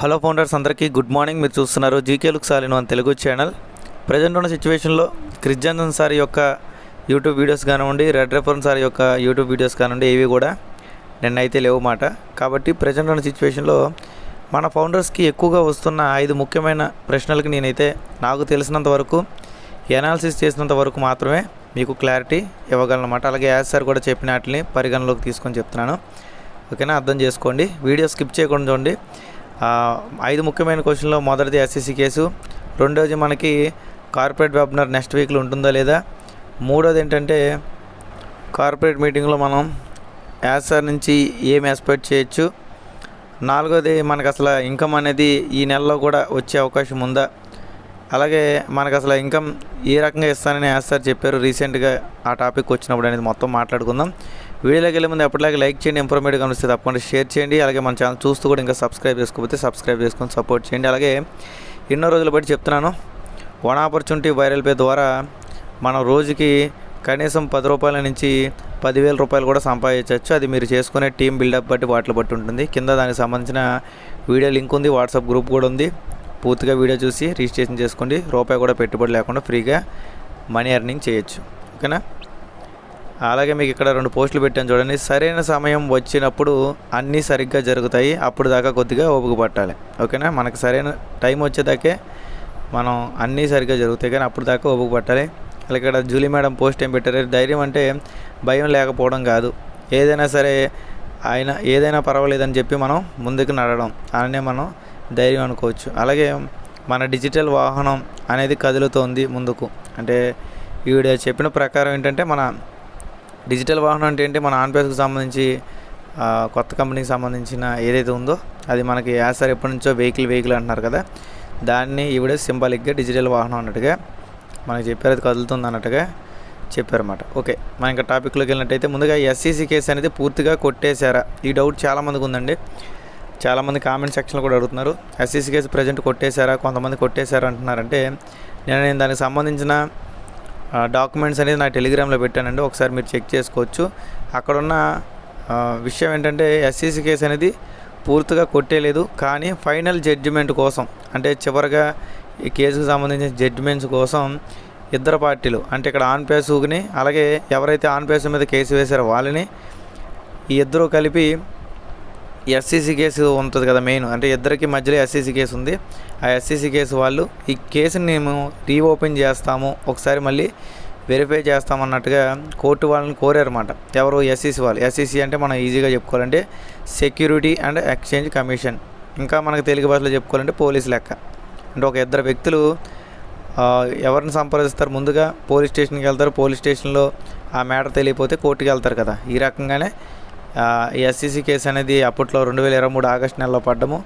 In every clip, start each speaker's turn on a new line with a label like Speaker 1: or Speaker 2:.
Speaker 1: Hello founders అందరికీ good morning. మీరు చూస్తున్నారు జీకే లుక్ సాలిన్ వన్ తెలుగు ఛానల్ ప్రజెంట్ ఉన్న సిచ్యువేషన్లో క్రిస్ జాన్సన్ సార్ యొక్క యూట్యూబ్ వీడియోస్ కానివ్వండి రెడ్ రెఫరెన్ సార్ యొక్క యూట్యూబ్ వీడియోస్ కానివ్వండి ఏవి కూడా నిన్నైతే లేవు మాట. కాబట్టి ప్రజెంట్ ఉన్న సిచ్యువేషన్లో మన ఫౌండర్స్కి ఎక్కువగా వస్తున్న ఐదు ముఖ్యమైన ప్రశ్నలకు నేనైతే నాకు తెలిసినంత వరకు ఎనాలిసిస్ చేసినంత వరకు మాత్రమే మీకు క్లారిటీ ఇవ్వగలనమాట అలాగే యాజ్ సార్ కూడా చెప్పిన వాటిని పరిగణలోకి తీసుకొని చెప్తున్నాను. ఓకేనా? అర్థం చేసుకోండి. వీడియో స్కిప్ చేయకుండా చూడండి. ఐదు ముఖ్యమైన క్వశ్చన్లో మొదటిది ఎస్ఎస్సి కేసు. రెండోది మనకి కార్పొరేట్ వెబినార్ నెక్స్ట్ వీక్లో ఉంటుందా లేదా? మూడోది ఏంటంటే కార్పొరేట్ మీటింగ్లో మనం యాసర్ సార్ నుంచి ఏం ఎక్స్పెక్ట్ చేయొచ్చు? నాలుగోది మనకు అసలు ఇన్కమ్ అనేది ఈ నెలలో కూడా వచ్చే అవకాశం ఉందా? అలాగే మనకు అసలు ఇన్కమ్ ఏ రకంగా ఇస్తానని యాసర్ సార్ చెప్పారు రీసెంట్గా ఆ టాపిక్ వచ్చినప్పుడు అనేది మొత్తం మాట్లాడుకుందాం. వీడియోలోకి వెళ్ళే ముందు ఎప్పటిలాగే లైక్ చేయండి ఇన్ఫర్మేటివ్ కనిపిస్తే తప్పకుండా షేర్ చేయండి. అలాగే మన ఛానల్ చూస్తూ కూడా ఇంకా సబ్స్క్రైబ్ చేసుకోకపోతే సబ్స్క్రైబ్ చేసుకొని సపోర్ట్ చేయండి. అలాగే ఎన్నో రోజులు బట్టి చెప్తున్నాను వన్ ఆపర్చునిటీ వైరల్ పే ద్వారా మనం రోజుకి కనీసం పది రూపాయల నుంచి పదివేల రూపాయలు కూడా సంపాదించవచ్చు. అది మీరు చేసుకునే టీం బిల్డప్ బట్టి వాటిని బట్టి ఉంటుంది. కింద దానికి సంబంధించిన వీడియో లింక్ ఉంది వాట్సాప్ గ్రూప్ కూడా ఉంది. పూర్తిగా వీడియో చూసి రిజిస్ట్రేషన్ చేసుకోండి. రూపాయి కూడా పెట్టుబడి లేకుండా ఫ్రీగా మనీ ఎర్నింగ్ చేయొచ్చు. ఓకేనా? అలాగే మీకు ఇక్కడ రెండు పోస్టులు పెట్టాను చూడండి. సరైన సమయం వచ్చినప్పుడు అన్నీ సరిగ్గా జరుగుతాయి. అప్పుడు దాకా కొద్దిగా ఓపిక పట్టాలి. ఓకేనా? మనకు సరైన టైం వచ్చేదాకే మనం అన్నీ సరిగ్గా జరుగుతాయి. కానీ అప్పుడు దాకా ఓపిక పట్టాలి. అలాగే ఇక్కడ జూలీ మేడం పోస్ట్ ఏం పెట్టారు? ధైర్యం అంటే భయం లేకపోవడం కాదు. ఏదైనా సరే ఆయన ఏదైనా పర్వాలేదని చెప్పి మనం ముందుకు నడడం అనే మనం ధైర్యం అనుకోవచ్చు. అలాగే మన డిజిటల్ వాహనం అనేది కదులుతోంది ముందుకు. అంటే ఈవిడ చెప్పిన ప్రకారం ఏంటంటే మన డిజిటల్ వాహనం అంటే ఏంటి? మన ఆన్పేస్కి సంబంధించి కొత్త కంపెనీకి సంబంధించిన ఏదైతే ఉందో అది మనకి యాసర్ ఎప్పటి నుంచో వెహికల్ వెహికల్ అంటున్నారు కదా. దాన్ని ఈవిడ సింబాలిక్గా డిజిటల్ వాహనం అన్నట్టుగా మనకి చెప్పారు అది కదులుతుంది అన్నట్టుగా చెప్పారన్నమాట. ఓకే మన ఇంకా టాపిక్లోకి వెళ్ళినట్టయితే ముందుగా ఎస్సీసీ కేసు అనేది పూర్తిగా కొట్టేశారా? ఈ డౌట్ చాలామందికి ఉందండి. చాలామంది కామెంట్ సెక్షన్లో కూడా అడుగుతున్నారు. ఎస్సీసీ కేసు ప్రజెంట్ కొట్టేశారా? కొంతమంది కొట్టేశారా అంటున్నారంటే నేను నేను దానికి సంబంధించిన డాక్యుమెంట్స్ అనేది నా టెలిగ్రామ్లో పెట్టానండి. ఒకసారి మీరు చెక్ చేసుకోవచ్చు. అక్కడున్న విషయం ఏంటంటే ఎస్సీసీ కేసు అనేది పూర్తిగా కొట్టేయలేదు కానీ ఫైనల్ జడ్జిమెంట్ కోసం అంటే చివరిగా ఈ కేసుకు సంబంధించిన జడ్జిమెంట్స్ కోసం ఇద్దరు పార్టీలు అంటే ఇక్కడ ఆన్ పేసుకుని అలాగే ఎవరైతే ఆన్ పేసు మీద కేసు వేశారో వాళ్ళని ఈ ఇద్దరు కలిపి ఎస్సీసీ కేసు ఉంటుంది కదా మెయిన్ అంటే ఇద్దరికి మధ్యలో ఎస్సీసీ కేసు ఉంది. ఆ ఎస్సీసీ కేసు వాళ్ళు ఈ కేసుని మేము రీఓపెన్ చేస్తాము. ఒకసారి మళ్ళీ వెరిఫై చేస్తామన్నట్టుగా కోర్టు వాళ్ళని కోరారన్నమాట. ఎవరు? ఎస్సీసీ వాళ్ళు. ఎస్సీసీ అంటే మనం ఈజీగా చెప్పుకోవాలంటే సెక్యూరిటీ అండ్ ఎక్స్చేంజ్ కమిషన్. ఇంకా మనకు తెలుగు భాషలో చెప్పుకోవాలంటే పోలీస్ లెక్క. అంటే ఒక ఇద్దరు వ్యక్తులు ఎవరిని సంప్రదిస్తారు? ముందుగా పోలీస్ స్టేషన్కి వెళ్తారు. పోలీస్ స్టేషన్లో ఆ మ్యాటర్ తెలియకపోతే కోర్టుకి వెళ్తారు కదా. ఈ రకంగానే ఈ ఎస్సీసీ కేసు అనేది అప్పట్లో రెండు వేల ఇరవై మూడు ఆగస్టు నెలలో పడ్డము.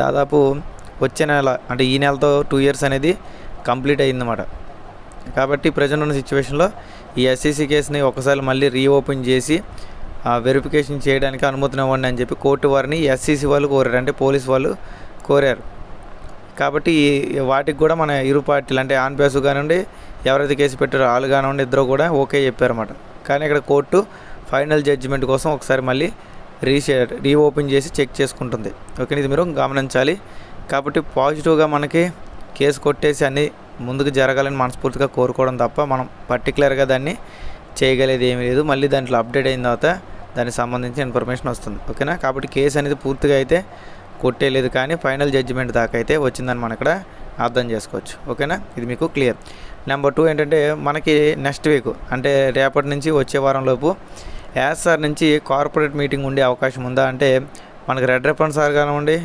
Speaker 1: దాదాపు వచ్చే నెల అంటే ఈ నెలతో టూ ఇయర్స్ అనేది కంప్లీట్ అయిందన్నమాట కాబట్టి ప్రజెంట్ ఉన్న సిచ్యువేషన్లో ఈ ఎస్సీసీ కేసుని ఒకసారి మళ్ళీ రీఓపెన్ చేసి వెరిఫికేషన్ చేయడానికి అనుమతిని ఇవ్వండి అని చెప్పి కోర్టు వారిని ఎస్సీసీ వాళ్ళు కోరారు. అంటే పోలీస్ వాళ్ళు కోరారు. కాబట్టి వాటికి కూడా మన ఇరు పార్టీలు అంటే ఆన్ పేసు కానివ్వండి ఎవరైతే కేసు పెట్టారో వాళ్ళు కానివ్వండి ఇద్దరు కూడా ఓకే చెప్పారన్నమాట. కానీ ఇక్కడ కోర్టు ఫైనల్ జడ్జిమెంట్ కోసం ఒకసారి మళ్ళీ రీషే రీఓపెన్ చేసి చెక్ చేసుకుంటుంది. ఓకే ఇది మీరు గమనించాలి. కాబట్టి పాజిటివ్గా మనకి కేసు కొట్టేసి అన్ని ముందుకు జరగాలని మనస్ఫూర్తిగా కోరుకోవడం తప్ప మనం పర్టికులర్గా దాన్ని చేయగలేదు ఏమీ లేదు. మళ్ళీ దాంట్లో అప్డేట్ అయిన తర్వాత దానికి సంబంధించిన ఇన్ఫర్మేషన్ వస్తుంది. ఓకేనా? కాబట్టి కేసు అనేది పూర్తిగా అయితే కొట్టేయలేదు కానీ ఫైనల్ జడ్జిమెంట్ దాకా అయితే వచ్చిందని మనం ఇక్కడ అర్థం చేసుకోవచ్చు. ఓకేనా? ఇది మీకు క్లియర్. నెంబర్ టూ ఏంటంటే మనకి నెక్స్ట్ వీక్ అంటే రేపటి నుంచి వచ్చే వారం లోపు సార్ నుంచి కార్పొరేట్ మీటింగ్ ఉండే అవకాశం ఉందా? అంటే మనకి రెడ్ రెఫరెన్ సార్ కానివ్వండి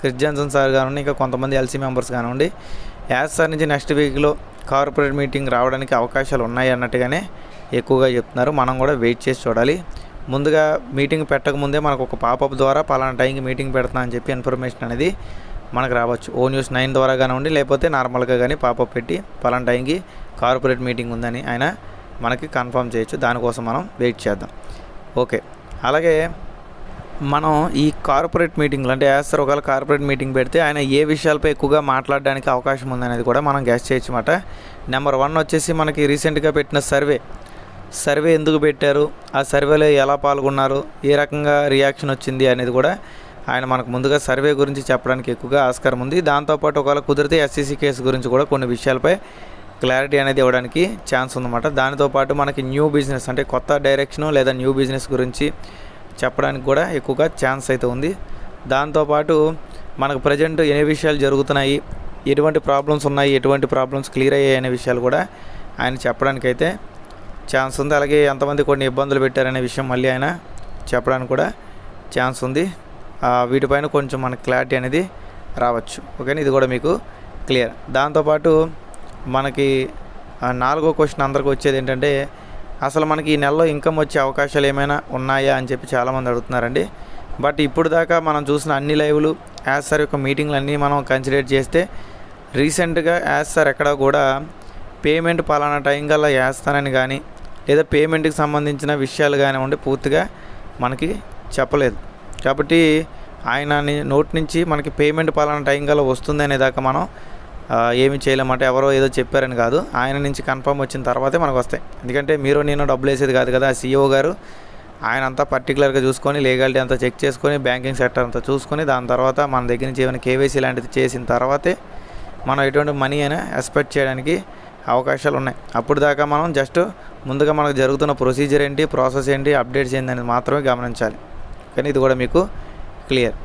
Speaker 1: క్రిస్జాన్సన్ సార్ కానివ్వండి ఇంకా కొంతమంది ఎల్సీ మెంబర్స్ కానివ్వండి యాజ్ సార్ నుంచి నెక్స్ట్ వీక్లో కార్పొరేట్ మీటింగ్ రావడానికి అవకాశాలు ఉన్నాయి అన్నట్టుగానే ఎక్కువగా చెప్తున్నారు. మనం కూడా వెయిట్ చేసి చూడాలి. ముందుగా మీటింగ్ పెట్టకముందే మనకు ఒక పాపప్ ద్వారా పలానా టైంకి మీటింగ్ పెడతా అని చెప్పి ఇన్ఫర్మేషన్ అనేది మనకు రావచ్చు. ఓ న్యూస్ నైన్ ద్వారా కానివ్వండి లేకపోతే నార్మల్గా కానీ పాపప్ పెట్టి పలానా టైంకి కార్పొరేట్ మీటింగ్ ఉందని ఆయన మనకి కన్ఫర్మ్ చేయొచ్చు. దానికోసం మనం వెయిట్ చేద్దాం. ఓకే. అలాగే మనం ఈ కార్పొరేట్ మీటింగ్లు అంటే యాస్తారు ఒకవేళ కార్పొరేట్ మీటింగ్ పెడితే ఆయన ఏ విషయాలపై ఎక్కువగా మాట్లాడడానికి అవకాశం ఉందనేది కూడా మనం గెస్ట్ చేయొచ్చు అన్నమాట. నెంబర్ వన్ వచ్చేసి మనకి రీసెంట్గా పెట్టిన సర్వే సర్వే ఎందుకు పెట్టారు? ఆ సర్వేలో ఎలా పాల్గొన్నారు? ఏ రకంగా రియాక్షన్ వచ్చింది అనేది కూడా ఆయన మనకు ముందుగా సర్వే గురించి చెప్పడానికి ఎక్కువగా ఆస్కారం ఉంది. దాంతోపాటు ఒకవేళ కుదిరితే ఎస్సీసీ కేసు గురించి కూడా కొన్ని విషయాలపై క్లారిటీ అనేది ఇవ్వడానికి ఛాన్స్ ఉందన్నమాట. దానితో పాటు మనకి న్యూ బిజినెస్ అంటే కొత్త డైరెక్షన్ లేదా న్యూ బిజినెస్ గురించి చెప్పడానికి కూడా ఎక్కువగా ఛాన్స్ అయితే ఉంది. దాంతోపాటు మనకు ప్రజెంట్ ఏ విషయాలు జరుగుతున్నాయి ఎటువంటి ప్రాబ్లమ్స్ ఉన్నాయి ఎటువంటి ప్రాబ్లమ్స్ క్లియర్ అయ్యాయి అనే విషయాలు కూడా ఆయన చెప్పడానికైతే ఛాన్స్ ఉంది. అలాగే ఎంతమంది కొన్ని ఇబ్బందులు పెట్టారనే విషయం మళ్ళీ ఆయన చెప్పడానికి కూడా ఛాన్స్ ఉంది. వీటిపైన కొంచెం మనకు క్లారిటీ అనేది రావచ్చు. ఓకేనా ఇది కూడా మీకు క్లియర్ దాంతోపాటు మనకి నాలుగో క్వశ్చన్ అందరికి వచ్చేది ఏంటంటే అసలు మనకి ఈ నెలలో ఇన్కమ్ వచ్చే అవకాశాలు ఏమైనా ఉన్నాయా అని చెప్పి చాలామంది అడుగుతున్నారండి. బట్ ఇప్పుడు దాకా మనం చూసిన అన్ని లైవ్లు యాజ్ సార్ యొక్క మీటింగ్లు అన్నీ మనం కన్సిడర్ చేస్తే రీసెంట్గా యాజ్ సార్ ఎక్కడ కూడా పేమెంట్ పలానా టైం కల్లా వేస్తానని కానీ లేదా పేమెంట్కి సంబంధించిన విషయాలు కానివ్వండి పూర్తిగా మనకి చెప్పలేదు. కాబట్టి ఆయన నోటి నుంచి మనకి పేమెంట్ పలానా టైం కల్లా వస్తుంది అనేదాకా మనం ఏమి చేయలేమంటే ఎవరో ఏదో చెప్పారని కాదు. ఆయన నుంచి కన్ఫర్మ్ వచ్చిన తర్వాతే మనకు వస్తాయి. ఎందుకంటే మీరు నేను డబ్బులు వేసేది కాదు కదా సీఈఓ గారు. ఆయన అంతా పర్టికులర్గా చూసుకొని లీగాలిటీ అంతా చెక్ చేసుకొని బ్యాంకింగ్ సెక్టర్ అంతా చూసుకొని దాని తర్వాత మన దగ్గర నుంచి ఏమైనా కేవైసీ లాంటిది చేసిన తర్వాతే మనం ఎటువంటి మనీ అయినా ఎక్స్పెక్ట్ చేయడానికి అవకాశాలు ఉన్నాయి. అప్పుడు దాకా మనం జస్ట్ ముందుగా మనకు జరుగుతున్న ప్రొసీజర్ ఏంటి ప్రాసెస్ ఏంటి అప్డేట్స్ ఏంటి అనేది మాత్రమే గమనించాలి. కానీ ఇది కూడా మీకు క్లియర్.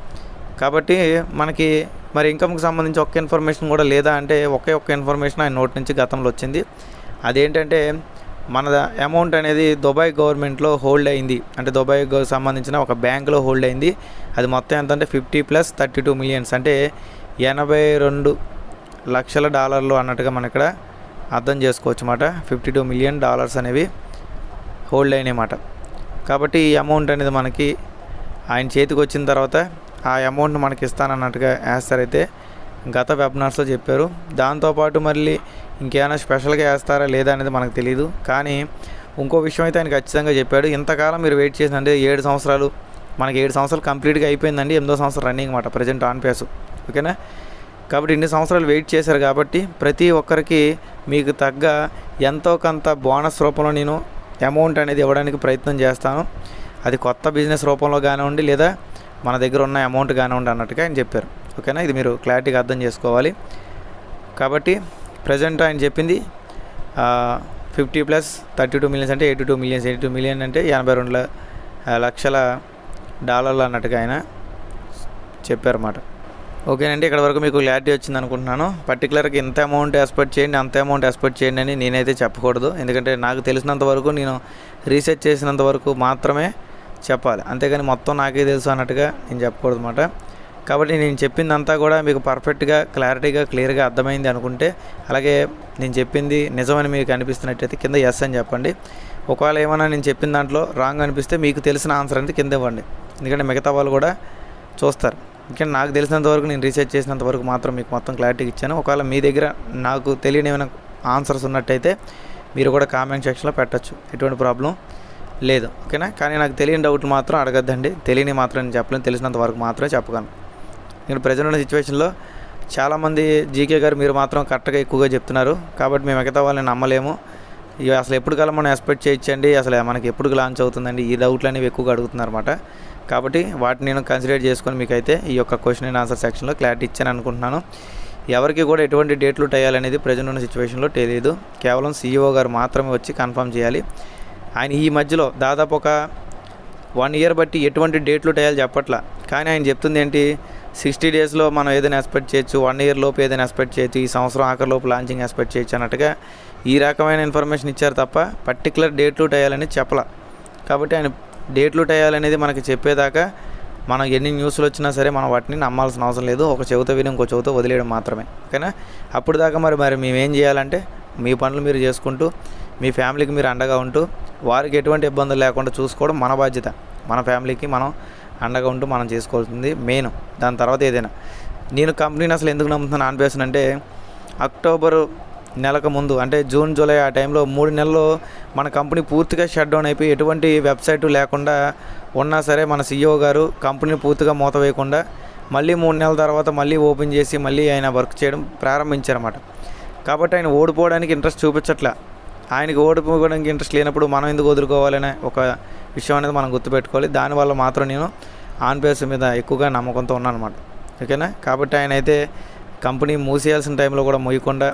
Speaker 1: కాబట్టి మనకి మరి ఇన్కమ్కి సంబంధించి ఒక్క ఇన్ఫర్మేషన్ కూడా లేదా అంటే ఒకే ఒక్క ఇన్ఫర్మేషన్ ఆయన నోటి నుంచి గతంలో వచ్చింది. అదేంటంటే మన అమౌంట్ అనేది దుబాయ్ గవర్నమెంట్లో హోల్డ్ అయింది. అంటే దుబాయ్ సంబంధించిన ఒక బ్యాంకులో హోల్డ్ అయింది. అది మొత్తం ఎంత అంటే fifty plus thirty two millions అంటే ఎనభై రెండు లక్షల డాలర్లు అన్నట్టుగా మన ఇక్కడ అర్థం చేసుకోవచ్చు అన్నమాట. ఫిఫ్టీ టూ మిలియన్ డాలర్స్ అనేవి హోల్డ్ అయినాయి అన్నమాట. కాబట్టి ఈ అమౌంట్ అనేది మనకి ఆయన చేతికి వచ్చిన తర్వాత ఆ అమౌంట్ మనకి ఇస్తానన్నట్టుగా వేస్తారైతే గత వెబినార్స్లో చెప్పారు. దాంతోపాటు మళ్ళీ ఇంకేమైనా స్పెషల్గా వేస్తారా లేదా అనేది మనకు తెలియదు కానీ ఇంకో విషయం అయితే ఆయన ఖచ్చితంగా చెప్పాడు. ఇంతకాలం మీరు వెయిట్ చేసినంటే ఏడు సంవత్సరాలు మనకి ఏడు సంవత్సరాలు కంప్లీట్గా అయిపోయిందండి. ఎనిమిదో సంవత్సరం రన్నింగ్ అనమాట ప్రజెంట్ ఆన్ పేస్ ఓకేనా కాబట్టి ఇన్ని సంవత్సరాలు వెయిట్ చేశారు కాబట్టి ప్రతి ఒక్కరికి మీకు తగ్గ ఎంతో కొంత బోనస్ రూపంలో నేను అమౌంట్ అనేది ఇవ్వడానికి ప్రయత్నం చేస్తాను. అది కొత్త బిజినెస్ రూపంలో కానివ్వండి లేదా మన దగ్గర ఉన్న అమౌంట్ కానివ్వండి అన్నట్టుగా ఆయన చెప్పారు. ఓకేనా ఇది మీరు క్లారిటీగా అర్థం చేసుకోవాలి. కాబట్టి ప్రజెంట్ ఆయన చెప్పింది fifty plus thirty two millions అంటే eighty two millions eighty two million అంటే ఎనభై రెండు లక్షల డాలర్లు అన్నట్టుగా ఆయన చెప్పారన్నమాట. ఓకేనండి ఇక్కడ వరకు మీకు క్లారిటీ వచ్చింది అనుకుంటున్నాను. పర్టికులర్గా ఇంత అమౌంట్ ఎక్స్పెక్ట్ చేయండి అంత అమౌంట్ ఎక్స్పెక్ట్ చేయండి అని నేనైతే చెప్పకూడదు. ఎందుకంటే నాకు తెలిసినంత వరకు నేను రీసెర్చ్ చేసినంత వరకు మాత్రమే చెప్పాలి. అంతేగాని మొత్తం నాకే తెలుసు అన్నట్టుగా నేను చెప్పకూడదు అనమాట కాబట్టి నేను చెప్పిందంతా కూడా మీకు పర్ఫెక్ట్గా క్లారిటీగా క్లియర్గా అర్థమైంది అనుకుంటే అలాగే నేను చెప్పింది నిజమని మీకు అనిపిస్తున్నట్టయితే కింద ఎస్ అని చెప్పండి. ఒకవేళ ఏమైనా నేను చెప్పిన దాంట్లో రాంగ్ అనిపిస్తే మీకు తెలిసిన ఆన్సర్ అనేది కింద ఇవ్వండి. ఎందుకంటే మిగతా వాళ్ళు కూడా చూస్తారు. ఎందుకంటే నాకు తెలిసినంత వరకు నేను రీసెర్చ్ చేసినంత వరకు మాత్రం మీకు మొత్తం క్లారిటీ ఇచ్చాను. ఒకవేళ మీ దగ్గర నాకు తెలియని ఏమైనా ఆన్సర్స్ ఉన్నట్టయితే మీరు కూడా కామెంట్ సెక్షన్లో పెట్టచ్చు. ఎటువంటి ప్రాబ్లం లేదు ఓకేనా? కానీ నాకు తెలియని డౌట్ మాత్రం అడగద్దండి. తెలియని మాత్రం నేను చెప్పలేను. తెలిసినంత వరకు మాత్రమే చెప్పగలను నేను ప్రజెంట్ ఉన్న సిచ్యువేషన్లో చాలామంది జీకే గారు మీరు మాత్రం కరెక్ట్గా ఎక్కువగా చెప్తున్నారు. కాబట్టి మేము మిగతా వాళ్ళని నమ్మలేము. ఇవి అసలు ఎప్పుడు కల్లా మనం ఎక్స్పెక్ట్ చేయొచ్చండి? అసలు మనకి ఎప్పుడు లాంచ్ అవుతుందండి? ఈ డౌట్లు అనేవి ఎక్కువగా అడుగుతున్నారు అనమాట కాబట్టి వాటిని నేను కన్సిడర్ చేసుకొని మీకైతే ఈ యొక్క క్వశ్చన్ అండ్ ఆన్సర్ సెక్షన్లో క్లారిటీ ఇచ్చాను అనుకుంటున్నాను. ఎవరికి కూడా ఎటువంటి డేట్లు టయాలనేది ప్రజెంట్ ఉన్న సిచ్యువేషన్లో తెలియదు. కేవలం సీఈఓ గారు మాత్రమే వచ్చి కన్ఫర్మ్ చేయాలి. ఆయన ఈ మధ్యలో దాదాపు ఒక వన్ ఇయర్ బట్టి ఎటువంటి డేట్లు టయాలు చెప్పట్లా. కానీ ఆయన చెప్తుంది ఏంటి సిక్స్టీ డేస్లో మనం ఏదైనా ఎక్స్పెక్ట్ చేయొచ్చు వన్ ఇయర్ లోపు ఏదైనా ఎక్స్పెక్ట్ చేయొచ్చు ఈ సంవత్సరం ఆఖరి లోపు లాంచింగ్ ఎక్స్పెక్ట్ చేయొచ్చు అన్నట్టుగా ఈ రకమైన ఇన్ఫర్మేషన్ ఇచ్చారు తప్ప పర్టికులర్ డేట్లు టయాలని చెప్పలా. కాబట్టి ఆయన డేట్లు టయాలనేది మనకి చెప్పేదాకా మనం ఎన్ని న్యూస్లు వచ్చినా సరే మనం వాటిని నమ్మాల్సిన అవసరం లేదు. ఒక చెవితో విని ఇంకో చెవితో వదిలేయడం మాత్రమే. ఓకేనా? అప్పుడు దాకా మరి మరి మేము ఏం చేయాలంటే మీ పనులు మీరు చేసుకుంటూ మీ ఫ్యామిలీకి మీరు అండగా ఉంటూ వారికి ఎటువంటి ఇబ్బందులు లేకుండా చూసుకోవడం మన బాధ్యత. మన ఫ్యామిలీకి మనం అండగా ఉంటూ మనం చేసుకోవాల్సింది మెయిన్. దాని తర్వాత ఏదైనా. నేను కంపెనీని అసలు ఎందుకు నమ్ముతున్నాను ఆన్పేషన్ అంటే అక్టోబరు నెలకు ముందు అంటే జూన్ జూలై ఆ టైంలో మూడు నెలలు మన కంపెనీ పూర్తిగా షట్ డౌన్ అయిపోయి ఎటువంటి వెబ్సైట్ లేకుండా ఉన్నా సరే మన సీఈఓ గారు కంపెనీని పూర్తిగా మూత వేయకుండా మళ్ళీ మూడు నెలల తర్వాత మళ్ళీ ఓపెన్ చేసి మళ్ళీ ఆయన వర్క్ చేయడం ప్రారంభించారన్నమాట. కాబట్టి ఆయన ఓడిపోవడానికి ఇంట్రెస్ట్ చూపించట్లే. ఆయనకి ఓడిపోవడానికి ఇంట్రెస్ట్ లేనప్పుడు మనం ఎందుకు వదులుకోవాలనే ఒక విషయం అనేది మనం గుర్తుపెట్టుకోవాలి. దానివల్ల మాత్రం నేను ఆన్ బేస్ మీద ఎక్కువగా నమ్మకంతో ఉన్నాను అనమాట ఓకేనా? కాబట్టి ఆయన అయితే కంపెనీ మూసేయాల్సిన టైంలో కూడా మొయ్యకుండా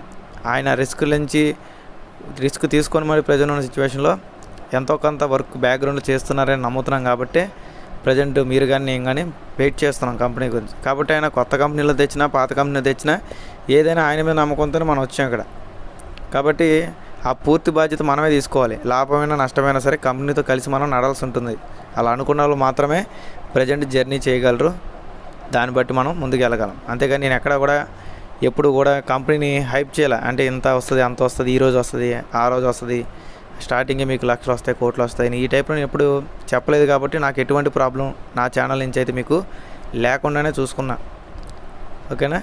Speaker 1: ఆయన రిస్క్ నుంచి రిస్క్ తీసుకొని మరి ప్రజెంట్ ఉన్న సిచ్యువేషన్లో ఎంతో కొంత వర్క్ బ్యాక్గ్రౌండ్లో చేస్తున్నారని నమ్ముతున్నాం కాబట్టి ప్రజెంట్ మీరు కానీ నేను కానీ వెయిట్ చేస్తున్నాం కంపెనీ గురించి. కాబట్టి ఆయన కొత్త కంపెనీలో తెచ్చినా పాత కంపెనీలో తెచ్చినా ఏదైనా ఆయన మీద నమ్మకంతోనే మనం వచ్చాం ఇక్కడ. కాబట్టి ఆ పూర్తి బాధ్యత మనమే తీసుకోవాలి. లాభమైనా నష్టమైనా సరే కంపెనీతో కలిసి మనం నడాల్సి ఉంటుంది. అలా అనుకున్న వాళ్ళు మాత్రమే ప్రజెంట్ జర్నీ చేయగలరు. దాన్ని బట్టి మనం ముందుకు వెళ్ళగలం. అంతేగాని నేను ఎక్కడ కూడా ఎప్పుడు కూడా కంపెనీని హైప్ చేయాలి. అంటే ఇంత వస్తుంది అంత వస్తుంది ఈ రోజు వస్తుంది ఆ రోజు వస్తుంది. స్టార్టింగే మీకు లక్షలు వస్తాయి కోట్లు వస్తాయి. ఈ టైప్లో నేను ఎప్పుడు చెప్పలేదు కాబట్టి నాకు ఎటువంటి ప్రాబ్లం నా ఛానల్ నుంచి అయితే మీకు లేకుండానే చూసుకున్నా. ఓకేనా?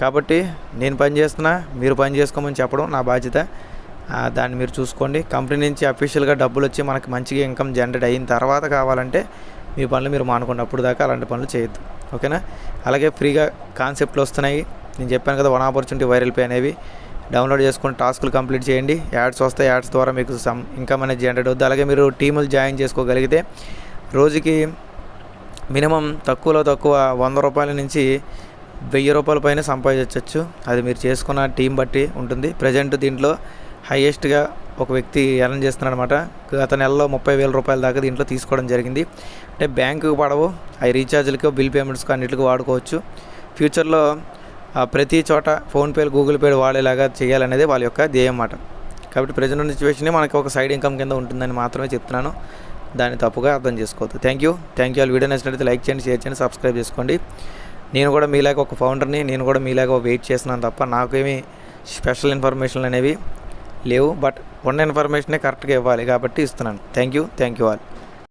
Speaker 1: కాబట్టి నేను పని చేస్తున్నా మీరు పని చేసుకోమని చెప్పడం నా బాధ్యత. దాన్ని మీరు చూసుకోండి. కంపెనీ నుంచి అఫీషియల్గా డబ్బులు వచ్చి మనకి మంచిగా ఇన్కమ్ జనరేట్ అయిన తర్వాత కావాలంటే మీ పనులు మీరు మానుకోండి అప్పుడు దాకా అలాంటి పనులు చేయొద్దు. ఓకేనా? అలాగే ఫ్రీగా కాన్సెప్ట్లు వస్తున్నాయి. నేను చెప్పాను కదా వన్ ఆపర్చునిటీ వైరల్ పే అనేవి. డౌన్లోడ్ చేసుకుని టాస్కులు కంప్లీట్ చేయండి. యాడ్స్ వస్తాయి యాడ్స్ ద్వారా మీకు సమ్ ఇన్కమ్ అనేది జనరేట్ అవుద్ది. అలాగే మీరు టీములు జాయిన్ చేసుకోగలిగితే రోజుకి మినిమం తక్కువలో తక్కువ వంద రూపాయల నుంచి వెయ్యి రూపాయల పైన సంపాదించవచ్చు అది మీరు చేసుకున్న టీం బట్టి ఉంటుంది. ప్రజెంట్ దీంట్లో హైయెస్ట్గా ఒక వ్యక్తి ఎర్న్ చేస్తున్నాడు అనమాట గత నెలలో ముప్పై వేల రూపాయల దాకా దీంట్లో తీసుకోవడం జరిగింది. అంటే బ్యాంకుకు పడవు అవి రీఛార్జ్లకి బిల్ పేమెంట్స్కి అన్నిటికీ వాడుకోవచ్చు. ఫ్యూచర్లో ప్రతి చోట ఫోన్పేలు గూగుల్ పేలు వాడేలాగా చేయాలనేది వాళ్ళ యొక్క ధ్యేయం అన్నమాట. కాబట్టి ప్రజెంట్ ఉన్న సిచ్యువేషన్ మనకి ఒక సైడ్ ఇన్కమ్ కింద ఉంటుందని మాత్రమే చెప్తున్నాను. దాన్ని తప్పుగా అర్థం చేసుకోవద్దు. Thank you. థ్యాంక్ యూ వాళ్ళు వీడియో నచ్చినట్లయితే లైక్ చేయండి షేర్ చేయండి సబ్స్క్రైబ్ చేసుకోండి. నేను కూడా మీలాగా ఒక ఫౌండర్ని నేను కూడా మీలాగా వెయిట్ చేస్తున్నాను తప్ప నాకేమీ స్పెషల్ ఇన్ఫర్మేషన్లు అనేవి లేవు బట్ ఉన్న ఇన్ఫర్మేషనే కరెక్ట్గా ఇవ్వాలి కాబట్టి ఇస్తున్నాను. Thank you thank you all